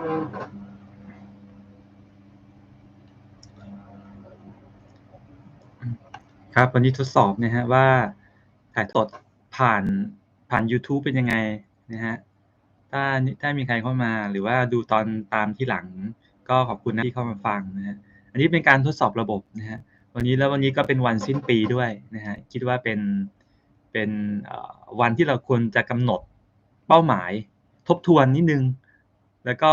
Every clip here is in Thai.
ครับ วันนี้ทดสอบนะฮะว่าถ่ายสดผ่านผ่าน YouTube เป็นยังไงนะฮะถ้าถ้ามีใครเข้ามาหรือว่าดูตอนตามที่หลัง ก็ขอบคุณนะที่เข้ามาฟังนะฮะอันนี้เป็นการทดสอบระบบนะฮะวันนี้แล้ววันนี้ก็เป็นวันสิ้นปีด้วยนะฮะคิดว่าเป็นเป็นวันที่เราควรจะกำหนดเป้าหมาย ทบทวนนิดนึง แล้วก็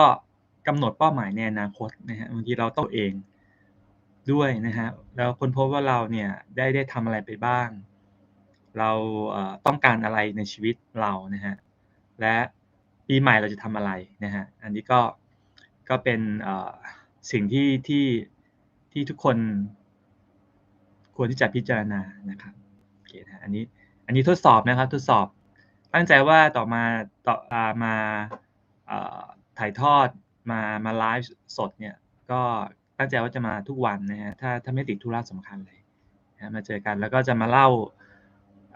กำหนดเป้าหมายในอนาคตนะฮะบางทีเราต้องเองด้วยนะฮะแล้วคนพบว่าเราเนี่ยได้ได้ทำอะไรไปบ้าง เราต้องการอะไรในชีวิตเรานะฮะและปีใหม่เราจะทำอะไรนะฮะอันนี้ก็ก็เป็นสิ่งที่ที่ที่ทุกคนควรที่จะพิจารณานะครับโอเคนะอันนี้อันนี้ทดสอบนะครับทดสอบตั้งใจว่าต่อมาต่อมา ถ่ายทอดมามาไลฟ์สดเนี่ย ก็ตั้งใจว่าจะมาทุกวันนะฮะถ้าถ้าไม่ติดธุระสำคัญเลยนะมาเจอกันแล้วก็จะมาเล่า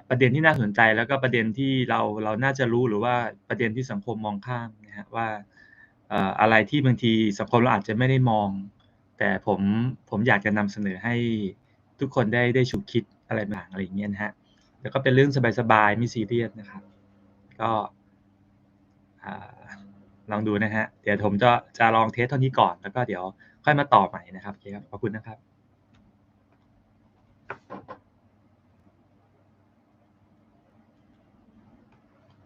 ประเด็นที่น่าสนใจ แล้วก็ประเด็นที่เราเราน่าจะรู้หรือว่าประเด็นที่สังคมมองข้ามนะฮะว่าอะไรที่บางทีสังคมเราอาจจะไม่ได้มอง แต่ผมผมอยากจะนำเสนอให้ทุกคนได้ได้ฉุกคิดอะไรบางอะไรอย่างเงี้ยนะฮะแล้วก็เป็นเรื่องสบายๆไม่ซีเรียสนะครับ ก็ ลองดูนะฮะ เดี๋ยวผมจะจะลองเทสเท่านี้ก่อนแล้วก็เดี๋ยวค่อยมาต่อใหม่นะครับโอเคครับขอบคุณนะครับ